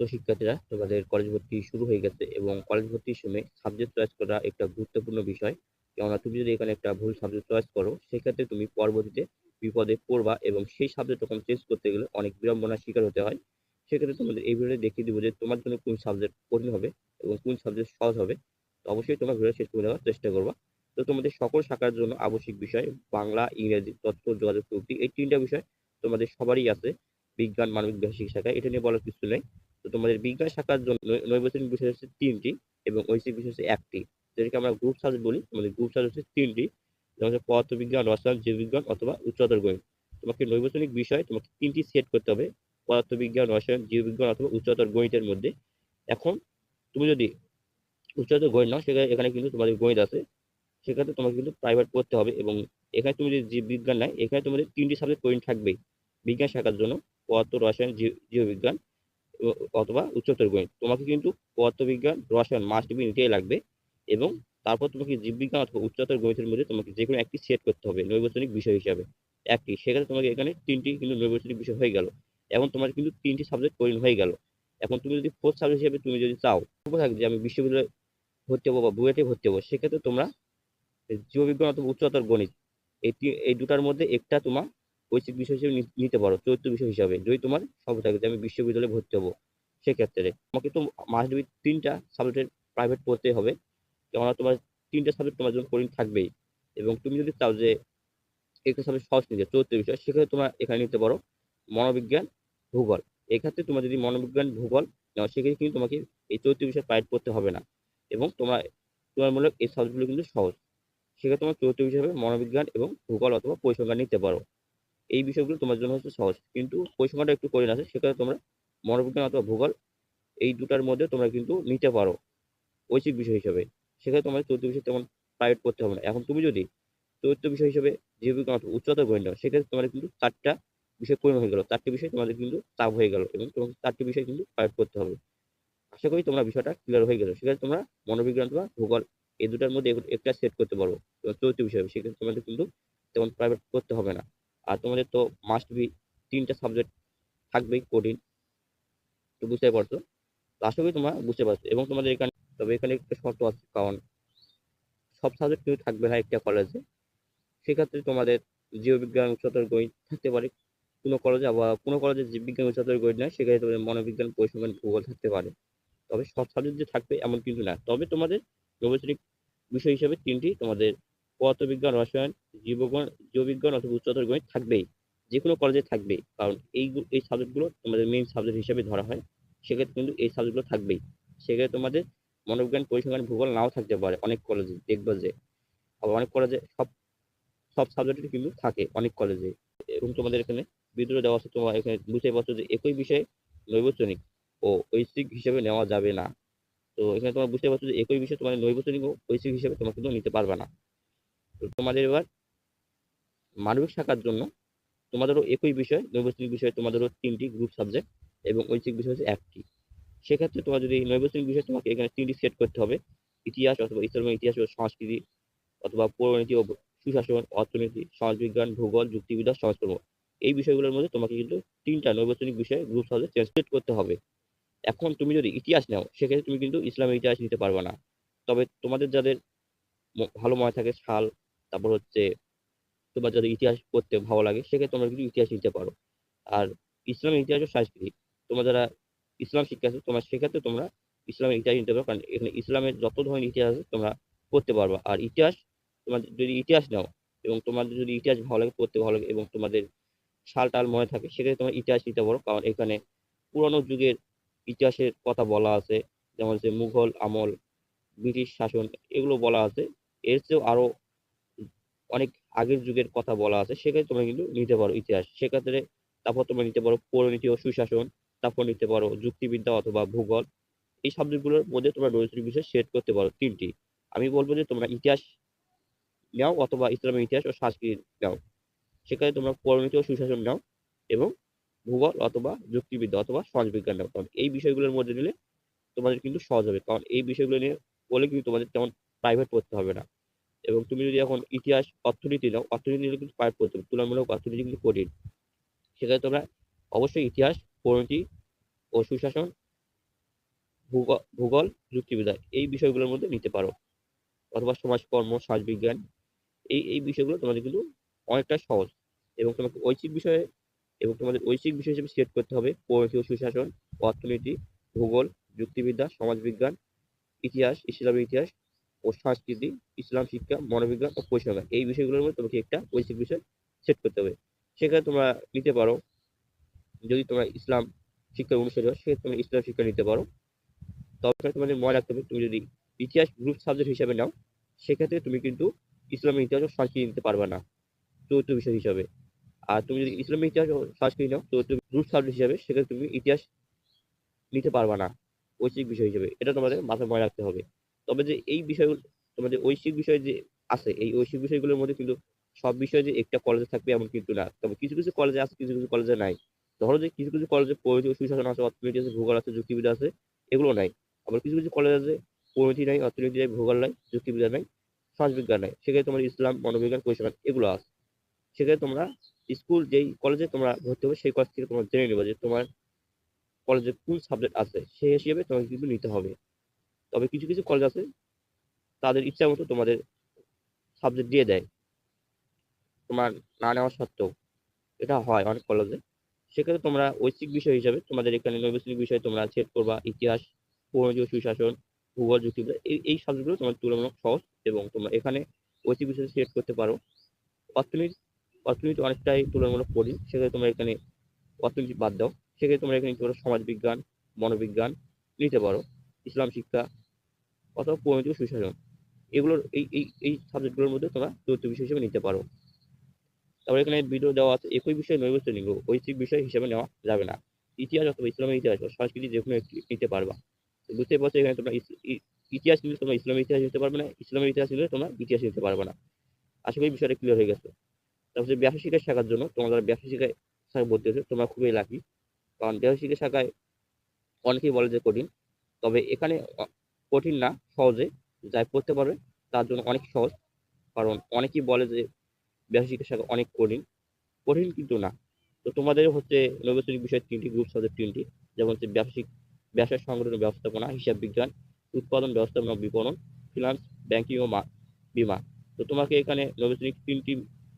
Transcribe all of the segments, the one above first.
তো শিক্ষার্থীরা তোমাদের কলেজ ভর্তি শুরু হয়ে গেছে এবং কলেজ ভর্তির সময় সাবজেক্ট চয়েস করা একটা গুরুত্বপূর্ণ বিষয়। কেননা তুমি যদি এখানে একটা ভুল সাবজেক্ট চয়েস করো, সেক্ষেত্রে তুমি পরবর্তীতে বিপদে পড়বা এবং সেই সাবজেক্ট তখন চেঞ্জ করতে গেলে অনেক বিড়ম্বনার শিকার হতে হয়। সেক্ষেত্রে তোমাদের এই ভিডিওতে দেখিয়ে দিব যে তোমার জন্য কোন সাবজেক্ট কঠিন হবে এবং কোন সাবজেক্ট সহজ হবে। তো অবশ্যই তোমার ভিডিও শেষ করে দেওয়ার চেষ্টা করবা। তো তোমাদের সকল শাখার জন্য আবশ্যিক বিষয় বাংলা, ইংরেজি, তথ্য, যোগাযোগ প্রযুক্তি এই তিনটা বিষয় তোমাদের সবারই আছে। বিজ্ঞান, মানবিক বিভাষিক শাখায় এটা নিয়ে বলার কিছু নেই। তো তোমাদের বিজ্ঞান শাখার জন্য নৈ- বিষয় হচ্ছে তিনটি এবং ঐচ্ছিক বিষয় হচ্ছে একটি। যেটাকে আমরা গ্রুপ সাবজেক্ট বলি। তোমাদের গ্রুপ সাবজেক্ট হচ্ছে তিনটি। যেমন হচ্ছে পদার্থবিজ্ঞান, রসায়ন, জীববিজ্ঞান অথবা উচ্চতর গণিত। তোমাকে নৈর্ব্যসনিক বিষয় তোমাকে তিনটি সেট করতে হবে। পদার্থবিজ্ঞান, রসায়ন, জীববিজ্ঞান অথবা উচ্চতর গণিতের মধ্যে। এখন তুমি যদি উচ্চতর গণিত নাও, সেখানে, এখানে কিন্তু তোমাদের গণিত আছে। সেক্ষেত্রে তোমাকে কিন্তু প্রাইভেট পড়তে হবে এবং এখানে তুমি যদি জীববিজ্ঞান নেয়, এখানে তোমাদের তিনটি সাবজেক্ট কঠিন থাকবেই। বিজ্ঞান শাখার জন্য পদার্থ, রসায়ন, জীব- জীববিজ্ঞান। অথবা উচ্চতর গণিত। তোমাকে কিন্তু পদার্থবিজ্ঞান, রসায়ন মাস্ট বি নিতেই লাগবে এবং তারপর তোমাকে জীববিজ্ঞান অথবা উচ্চতর গণিতের মধ্যে তোমাকে যে কোনো একটি সেট করতে হবে নৈর্ব্যসনিক বিষয় হিসাবে। একটি, সেক্ষেত্রে তোমাকে এখানে তিনটি কিন্তু নৈর্ব্যসনিক বিষয় হয়ে গেল এখন তোমার কিন্তু তিনটি সাবজেক্ট কঠিন হয়ে গেল। এখন তুমি যদি ফোর্থ সাবজেক্ট হিসেবে তুমি যদি চাও থাকে যে আমি বিশ্ববিদ্যালয়ে ভর্তি হব বা বুয়েটে ভর্তি হব, সেক্ষেত্রে তোমরা জীববিজ্ঞান অথবা উচ্চতর গণিত, এই এই দুটার মধ্যে একটা তোমার ঐচ্ছিক বিষয় হিসেবে নিতে পারো চতুর্থ বিষয় হিসাবে। যদি তোমার সব থাকে যে আমি বিশ্ববিদ্যালয়ে ভর্তি হব সেক্ষেত্রে। তোমাকে তো মাস্ট বি তিনটা সাবজেক্টের প্রাইভেট পড়তে হবে। কেননা তোমার তিনটা সাবজেক্ট তোমার জন্য কঠিন থাকবেই। এবং তুমি যদি চাও যে একটা সাবজেক্ট সহজ নিতে চতুর্থ বিষয়, সেক্ষেত্রে তোমরা এখানে নিতে পারো মনোবিজ্ঞান, ভূগোল। এক্ষেত্রে তোমার যদি মনোবিজ্ঞান, ভূগোল নাও, সেক্ষেত্রে কিন্তু তোমাকে এই চতুর্থ বিষয় প্রাইভেট পড়তে হবে না। এবং তোমার তুলনামূলক এই সাবজেক্টগুলো কিন্তু সহজ। সেক্ষেত্রে তোমার চতুর্থ বিষয় হবে মনোবিজ্ঞান এবং ভূগোল অথবা পরিসংখ্যান নিতে পারো। এই বিষয়গুলো তোমার জন্য হচ্ছে সহজ। কিন্তু পরিসংখ্যানটা একটু কঠিন আছে সেক্ষেত্রে তোমরা মনোবিজ্ঞান অথবা ভূগোল এই দুটার মধ্যে তোমরা কিন্তু নিতে পারো ঐচ্ছিক বিষয় হিসেবে। সেক্ষেত্রে তোমার চতুর্থ বিষয় তেমন প্রাইভেট করতে হবে না। এখন তুমি যদি চতুর্থ বিষয় হিসেবে জীববিজ্ঞান অথবা উচ্চতর গণিত নাও সেক্ষেত্রে তোমার কিন্তু চারটা বিষয় পূর্ণ হয়ে গেল। চারটি বিষয় তোমাদের কিন্তু চাপ হয়ে গেল এবং তোমাকে চারটি বিষয় কিন্তু প্রাইভেট করতে হবে। আশা করি তোমরা বিষয়টা ক্লিয়ার হয়ে গেল। সেক্ষেত্রে তোমরা মনোবিজ্ঞান অথবা ভূগোল এই দুটার মধ্যে একটা সেট করতে পারো চতুর্থ বিষয় সেক্ষেত্রে তোমাদের কিন্তু তেমন প্রাইভেট করতে হবে না। আর তোমাদের তো মাস্ট বি তিনটা সাবজেক্ট থাকবেই কঠিন। তো বুঝতে পারছ? তো আশা করি তোমরা বুঝতে পারছ। এবং তোমাদের এখানে তবে এখানে একটা শর্ত আছে, কারণ সব সাবজেক্ট কিন্তু থাকবে না একটা কলেজে সেক্ষেত্রে তোমাদের জীববিজ্ঞান উচ্চতর গণিত থাকতে পারে। কোনো কলেজে আবার, কোনো কলেজে জীববিজ্ঞান উচ্চতর গণিত নয়, সেক্ষেত্রে তোমাদের মনোবিজ্ঞান, পরিসংখ্যান, ভূগোল থাকতে পারে। তবে সব সাবজেক্ট যে থাকবে এমন কিন্তু না। তবে তোমাদের নবশ্রেণিক বিষয় হিসেবে তিনটি তোমাদের পদার্থবিজ্ঞান, রসায়ন, জীববিজ্ঞান জীববিজ্ঞান অথবা উচ্চতর গণিত থাকবেই। যে কোনো কলেজে থাকবেই, কারণ এই এই সাবজেক্টগুলো তোমাদের মেইন সাবজেক্ট হিসেবে ধরা হয়। সেক্ষেত্রে কিন্তু এই সাবজেক্টগুলো থাকবেই। সেক্ষেত্রে তোমাদের মনোবিজ্ঞান পরিসংখ্যান ভূগোল নাও থাকতে পারে অনেক কলেজে দেখবে যে আবার অনেক কলেজে সব সব সাবজেক্টই কিন্তু থাকে অনেক কলেজে এবং তোমাদের এখানে বিদ্রোহ দেওয়া আছে, তোমার এখানে বুঝতে পারছ যে একই বিষয়ে নৈবচনিক ও ঐচ্ছিক হিসেবে নেওয়া যাবে না। তো এখানে তোমরা বুঝতে পারছ যে একই বিষয়ে তোমাদের নৈবচনিক ও ঐচ্ছিক হিসেবে তোমরা কিন্তু নিতে পারবে না। তো তোমাদের এবার মানবিক শাখার জন্য তোমাদেরও একই বিষয় নৈবচনিক বিষয়ে তোমাদেরও তিনটি গ্রুপ সাবজেক্ট এবং ঐচ্ছিক বিষয় হচ্ছে একটি। সেক্ষেত্রে তোমার যদি নৈবচনিক বিষয় তোমাকে এখানে তিনটি সেট করতে হবে, ইতিহাস অথবা ইসলামের ইতিহাস ও সংস্কৃতি অথবা পৌরনীতি ও সুশাসন, অর্থনীতি সমাজবিজ্ঞান ভূগোল, যুক্তিবিদ্যা, সমাজকর্ম এই বিষয়গুলোর মধ্যে তোমাকে কিন্তু তিনটা নৈবচনিক বিষয়ে গ্রুপ সাবজেক্ট চেঞ্জ করতে হবে। এখন তুমি যদি ইতিহাস নাও, সেক্ষেত্রে তুমি কিন্তু ইসলামের ইতিহাস নিতে পারবে না। তবে তোমাদের যাদের ভালো মনে থাকে সাল তারপর হচ্ছে তোমার যাদের ইতিহাস পড়তে ভালো লাগে, সেক্ষেত্রে তোমরা কিন্তু ইতিহাস নিতে পারো। আর ইসলামের ইতিহাস ও সংস্কৃতি তোমার যারা ইসলাম শিক্ষা আছে, তোমার সেক্ষেত্রে তোমরা ইসলামের ইতিহাস নিতে পারো, কারণ এখানে ইসলামের যত ধরনের ইতিহাস আছে তোমরা পড়তে পারবা। আর ইতিহাস তোমার যদি ইতিহাস নাও এবং তোমাদের যদি ইতিহাস ভালো লাগে, পড়তে ভালো লাগে এবং তোমাদের সাল টাল মনে থাকে, সেক্ষেত্রে তোমার ইতিহাস নিতে পারো, কারণ এখানে পুরানো যুগের ইতিহাসের কথা বলা আছে। যেমন হচ্ছে মুঘল আমল, ব্রিটিশ শাসন, এগুলো বলা আছে। এর চেয়েও আরও অনেক আগের যুগের কথা বলা আছে সেক্ষেত্রে তোমরা কিন্তু নিতে পারো ইতিহাস। সেক্ষেত্রে তারপর তোমরা নিতে পারো পৌরনীতি ও সুশাসন, তারপর নিতে পারো যুক্তিবিদ্যা অথবা ভূগোল। এই সাবজেক্টগুলোর মধ্যে তোমরা নৈতিক বিষয় সেট করতে পারো, তিনটি। আমি বলব যে তোমরা ইতিহাস নাও অথবা ইসলামের ইতিহাস ও সংস্কৃতি নাও। সেখানে তোমরা পরিণতি ও সুশাসন নাও এবং ভূগোল অথবা যুক্তিবিদ্যা অথবা সমাজবিজ্ঞান নাও। কারণ এই বিষয়গুলোর মধ্যে নিলে তোমাদের কিন্তু সহজ হবে। কারণ এই বিষয়গুলো নিয়ে বলে কিন্তু তোমাদের তেমন প্রাইভেট পড়তে হবে না। এবং তুমি যদি এখন ইতিহাস, অর্থনীতি নাও, অর্থনীতি নিলে কিন্তু প্রাইভেট পড়তে তুলনামূলক অর্থনীতি কিন্তু কঠিন। সেখানে তোমরা অবশ্যই ইতিহাস, পরিণতি ও সুশাসন, ভূগ- ভূগোল, যুক্তিবিদ্যা এই বিষয়গুলোর মধ্যে নিতে পারো। অথবা সমাজকর্ম সমাজবিজ্ঞান এই এই বিষয়গুলো তোমাদের কিন্তু অনেকটা সহজ। এবং তোমাকে ঐচ্ছিক বিষয়ে, এবং তোমাদের ঐচ্ছিক বিষয় হিসেবে সিলেক্ট করতে হবে। পরিণতি ও সুশাসন, অর্থনীতি, ভূগোল, যুক্তিবিদ্যা, সমাজবিজ্ঞান, ইতিহাস ইসলামের ইতিহাস ও সংস্কৃতি, ইসলাম, শিক্ষা, মনোবিজ্ঞান ও পরিসংখ্যান এই বিষয়গুলোর মধ্যে তোমাকে একটা ঐচ্ছিক বিষয় সেট করতে হবে। সেখানে তোমরা নিতে পারো, যদি তোমরা ইসলাম শিক্ষার অনুসারী হও সেক্ষেত্রে তোমরা ইসলাম শিক্ষা নিতে পারো। তবে তোমাদের মনে রাখতে হবে, তুমি যদি ইতিহাস গ্রুপ সাবজেক্ট হিসাবে নাও, সেক্ষেত্রে তুমি কিন্তু ইসলামের ইতিহাস ও সংস্কৃতি নিতে পারবে না, চতুর্থ বিষয় হিসাবে। আর তুমি যদি ইসলামের ইতিহাস ও সংস্কৃতি নাও তুমি গ্রুপ সাবজেক্ট হিসাবে, সেক্ষেত্রে তুমি ইতিহাস নিতে পারবে না ঐচ্ছিক বিষয় হিসেবে। এটা তোমাদের মাথায় মনে রাখতে হবে। তবে যে এই বিষয়গুলো তোমাদের ঐচ্ছিক বিষয় যে আছে, এই ঐচ্ছিক বিষয়গুলোর মধ্যে কিন্তু সব বিষয় যে একটা কলেজে থাকবে এমন কিন্তু না। তবে কিছু কিছু কলেজে আছে, কিছু কিছু কলেজে নাই। ধরো যে কিছু কিছু কলেজে পরিণতি সুশাসন আছে, অর্থনীতি আছে, ভূগোল আছে, যুক্তিবিদ্যা আছে, এগুলো নাই। আবার কিছু কিছু কলেজ আছে পরিণতি নাই, অর্থনীতি নাই, ভূগোল নাই, যুক্তিবিদ্যা নাই সমাজবিজ্ঞান নাই। সেখানে তোমার ইসলাম মনোবিজ্ঞান পরিসংখ্যান এগুলো আছে। সেখানে তোমরা স্কুল যেই কলেজে তোমরা ভর্তি হবে, সেই কলেজ থেকে তোমরা জেনে নেবে যে তোমার কলেজে কোন সাবজেক্ট আছে। সেই হিসেবে তোমাকে কিন্তু নিতে হবে। তবে কিছু কিছু কলেজ আছে তাদের ইচ্ছা মতো তোমাদের সাবজেক্ট দিয়ে দেয়। তোমার না নেওয়া সত্ত্বেও এটা হয় অনেক কলেজে সেক্ষেত্রে তোমরা ঐচ্ছিক বিষয় হিসাবে তোমাদের এখানে নৈবেশিক বিষয় তোমরা সেট করবা, ইতিহাস পৌরনীয় সুশাসন, ভূগোল, যুক্তিবিদ্যা, এই এই সাবজেক্টগুলো তোমার তুলনামূলক সহজ এবং তোমরা এখানে ঐচ্ছিক বিষয় সিলেক্ট করতে পারো। অর্থনীতি অর্থনীতি অনেকটাই তুলনামূলক কঠিন, সেক্ষেত্রে তোমরা এখানে অর্থনীতি বাদ দাও। সেক্ষেত্রে তোমরা এখানে সমাজবিজ্ঞান, মনোবিজ্ঞান নিতে পারো। ইসলাম শিক্ষা অথবা পরিণতি সুশাসন। এগুলোর এই এই এই সাবজেক্টগুলোর মধ্যে তোমরা চতুর্থ বিষয় হিসেবে নিতে পারো। তারপর এখানে ভিডিও দেওয়া আছে, একই বিষয়ে বিষয় নৈবেশনিক ঐচ্ছিক বিষয় হিসেবে নেওয়া যাবে না। ইতিহাস অথবা ইসলামের ইতিহাস সংস্কৃতি যে কোনো একটি নিতে পারবা। বুঝতে পারছ এখানে তোমরা ইতিহাস নিলে তোমরা ইসলামের ইতিহাস নিতে পারবে না ইসলামের ইতিহাস নিলে তোমরা ইতিহাস নিতে পারবে না। আশা করি বিষয়টা ক্লিয়ার হয়ে গেছে। তারপর ব্যবসা শিক্ষা শেখার জন্য তোমরা যারা ব্যবসা শিক্ষায় শাখায় ভর্তি হয়েছে, তোমরা খুবই লাকি কারণ ব্যবসা শিক্ষা শাখায় অনেকেই বলে যে কঠিন। তবে এখানে কঠিন না, সহজে যাই পড়তে পারবে। তার জন্য অনেক সহজ, কারণ অনেকেই বলে যে ব্যবসা শিক্ষা অনেক কঠিন। কঠিন কিন্তু না। তো তোমাদের হচ্ছে নৈবেশনিক বিষয় তিনটি গ্রুপ সাবজেক্ট তিনটি। যেমন হচ্ছে ব্যবসায়িক ব্যবসা সংগঠন ব্যবস্থাপনা, হিসাব বিজ্ঞান, উৎপাদন ব্যবস্থাপনা, বিপণন ফিনান্স ব্যাংকিং ও বিমা। তো তোমাকে এখানে নৈবেশনিক তিনটি,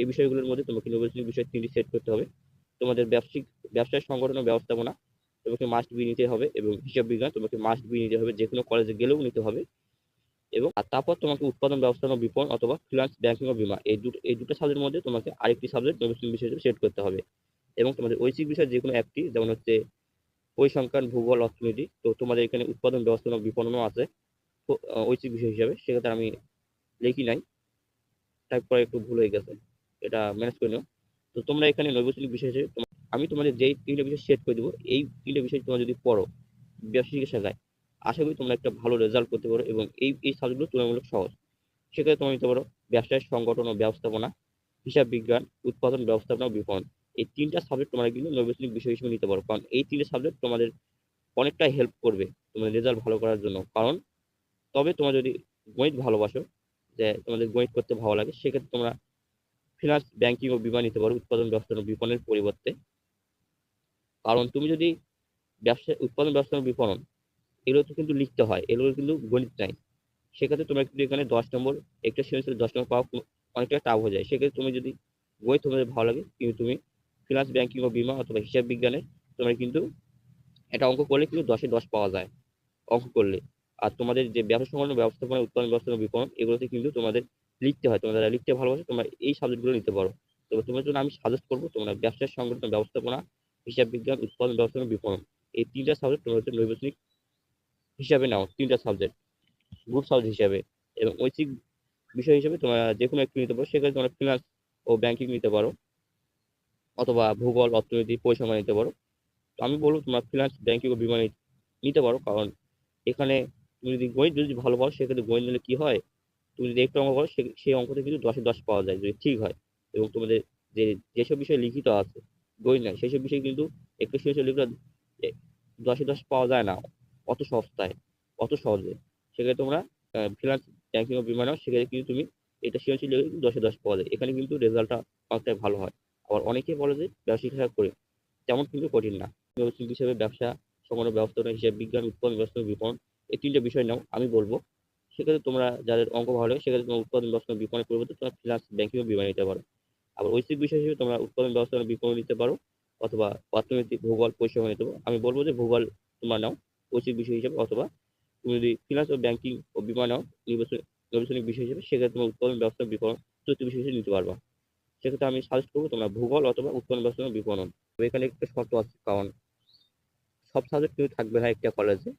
এই বিষয়গুলোর মধ্যে তোমাকে নৈবেশনিক বিষয় তিনটি সেট করতে হবে। তোমাদের ব্যবসায়িক ব্যবসায় সংগঠন ও ব্যবস্থাপনা তোমাকে মাস্ট বি নিতে হবে এবং হিসাব বিজ্ঞান তোমাকে মাস্ট বি নিতে হবে যে কোনো কলেজে গেলেও নিতে হবে। এবং তারপর তোমাকে উৎপাদন ব্যবস্থাপনা বিপণন অথবা ফিনান্স ব্যাংকিং ও বিমা, এই দুটো এই দুটো সাবজেক্টের মধ্যে তোমাকে আরেকটি সাবজেক্ট নৈবেশনিক বিষয় হিসেবে সেট করতে হবে। এবং তোমাদের ঐচ্ছিক বিষয় যে কোনো একটি, যেমন হচ্ছে পরিসংখ্যান ভূগোল, অর্থনীতি, তো তোমাদের এখানে উৎপাদন ব্যবস্থাপনা বিপণনও আছে। ঐচ্ছিক বিষয় হিসাবে সেক্ষেত্রে আমি লিখি নাই। তারপরে একটু ভুল হয়ে গেছে। এটা ম্যানেজ করে নিও। তো তোমরা এখানে নৈবসনিক বিষয় হিসেবে আমি তোমাদের যেই তিনটে বিষয় সেট করে দেবো, এই তিনটে বিষয় তোমরা যদি পড়ো ব্যবসায়িক শাখায় আশা করি তোমরা একটা ভালো রেজাল্ট করতে পারো এবং এই এই সাবজেক্টগুলো তুলনামূলক সহজ। সেক্ষেত্রে তোমরা নিতে পারো ব্যবসায় সংগঠন ও ব্যবস্থাপনা, হিসাব বিজ্ঞান, উৎপাদন ব্যবস্থাপনা ও বিপণন। এই তিনটা সাবজেক্ট তোমরা কিন্তু নৈবসনিক বিষয় হিসেবে নিতে পারো, কারণ এই তিনটে সাবজেক্ট তোমাদের অনেকটা হেল্প করবে তোমাদের রেজাল্ট ভালো করার জন্য। কারণ তবে তোমরা যদি গণিত ভালোবাসো, যে তোমাদের গণিত করতে ভালো লাগে, সেক্ষেত্রে তোমরা ফিনান্স ব্যাংকিং ও বিমা নিতে পারো, উৎপাদন ব্যবস্থাপনা ও বিপণনের পরিবর্তে। কারণ তুমি যদি ব্যবসা, উৎপাদন ব্যবস্থাপনা ও বিপণন, এগুলো তো কিন্তু লিখতে হয়, এগুলো কিন্তু গণিত নাই। সেক্ষেত্রে তোমার কিন্তু এখানে দশ নম্বর, একটা সেমিস্টারে দশ নম্বর পাওয়া অনেকটা টাফ হয়ে যায়। সেক্ষেত্রে তুমি যদি গণিত তোমাদের ভালো লাগে, কিন্তু তুমি ফিনান্স ব্যাংকিং ও বিমা অথবা হিসাব বিজ্ঞানে তোমার কিন্তু এটা অঙ্ক করলে কিন্তু দশে দশ পাওয়া যায়, অঙ্ক করলে। আর তোমাদের যে ব্যবসা সংক্রান্ত ব্যবস্থাপনা, উৎপাদন ব্যবস্থাপনা বিপণন, এগুলোতে কিন্তু তোমাদের লিখতে হয় তোমাদের লিখতে ভালোবাসো, তোমরা এই সাবজেক্টগুলো নিতে পারো। তবে তোমার জন্য আমি সাজেস্ট করব, তোমরা ব্যবসায় সংগঠন ব্যবস্থাপনা হিসাব বিজ্ঞান উৎপাদন দর্শন বিপণন। এই তিনটা সাবজেক্ট তোমরা হচ্ছে নৈবসনিক হিসাবে নাও, তিনটা সাবজেক্ট গ্রুপ সাবজেক্ট হিসাবে এবং ঐচ্ছিক বিষয় হিসেবে তোমরা যে কোনো একটু নিতে পারো। সেখানে তোমরা ফিনান্স ও ব্যাংকিং নিতে পারো অথবা ভূগোল, অর্থনীতি, পরিসংখ্যান নিতে পারো। তো আমি বলব তোমরা ফিনান্স ব্যাংকিং ও বিমা নিতে পারো, কারণ এখানে তুমি যদি গণিত যদি ভালো পাও সেক্ষেত্রে গণিত নিলে কি হয়? তুমি যদি একটু অঙ্ক করো সেই অঙ্কতে কিন্তু দশে দশ পাওয়া যায়, যদি ঠিক হয়। এবং তোমাদের যে, যেসব বিষয় লিখিত আছে নাই সেসব বিষয়ে কিন্তু একটু এ- দশে দশ পাওয়া যায় না। অত সস্তায়, অত সহজে। সেক্ষেত্রে তোমরা ফিনান্স ব্যাংকিং ও বিমা নাও সেক্ষেত্রে কিন্তু তুমি এটা সৃজনশীল দশে দশ পাওয়া যায়। এখানে কিন্তু রেজাল্টটা অনেকটাই ভালো হয়। আবার অনেকেই বলে যে, ব্যবসায়িক শাখা করে তেমন কিন্তু কঠিন না। ব্যবসায়িক হিসেবে ব্যবসা সংগঠন ব্যবস্থাপনা, হিসাব বিজ্ঞান, উৎপাদন, ব্যবস্থাপনা, বিপণন এই তিনটে বিষয় নাও আমি বলব। সেক্ষেত্রে তোমরা যাদের অঙ্ক ভালো হয়, সেক্ষেত্রে তোমরা উৎপাদন, ব্যবস্থাপনা, বিপণনের পরিবর্তে তোমরা ফিনান্স ব্যাংকিং বিমান নিতে পারো। আবার ঐচ্ছিক বিষয় হিসেবে তোমরা উৎপাদন ব্যবস্থাপনা বিপণন নিতে পারো, অথবা অর্থনৈতিক ভূগোল পরিসংখ্যান নিতে পারো। আমি বলব যে ভূগোল তোমরা নাও ঐচ্ছিক বিষয় হিসেবে, অথবা তুমি যদি ফিনান্স ও ব্যাংকিং ও বিমা নাও, নির্বাচন বিষয় হিসেবে, সেক্ষেত্রে তোমার উৎপাদন ব্যবস্থা বিপণন চতুর্থ বিষয় হিসেবে নিতে পারবা। সেক্ষেত্রে আমি সাজেস্ট করব তোমরা ভূগোল অথবা উৎপাদন ব্যবস্থা বিপণন এখানে একটা শর্ত আছে, কারণ সব সাবজেক্ট কিন্তু থাকবে না একটা কলেজে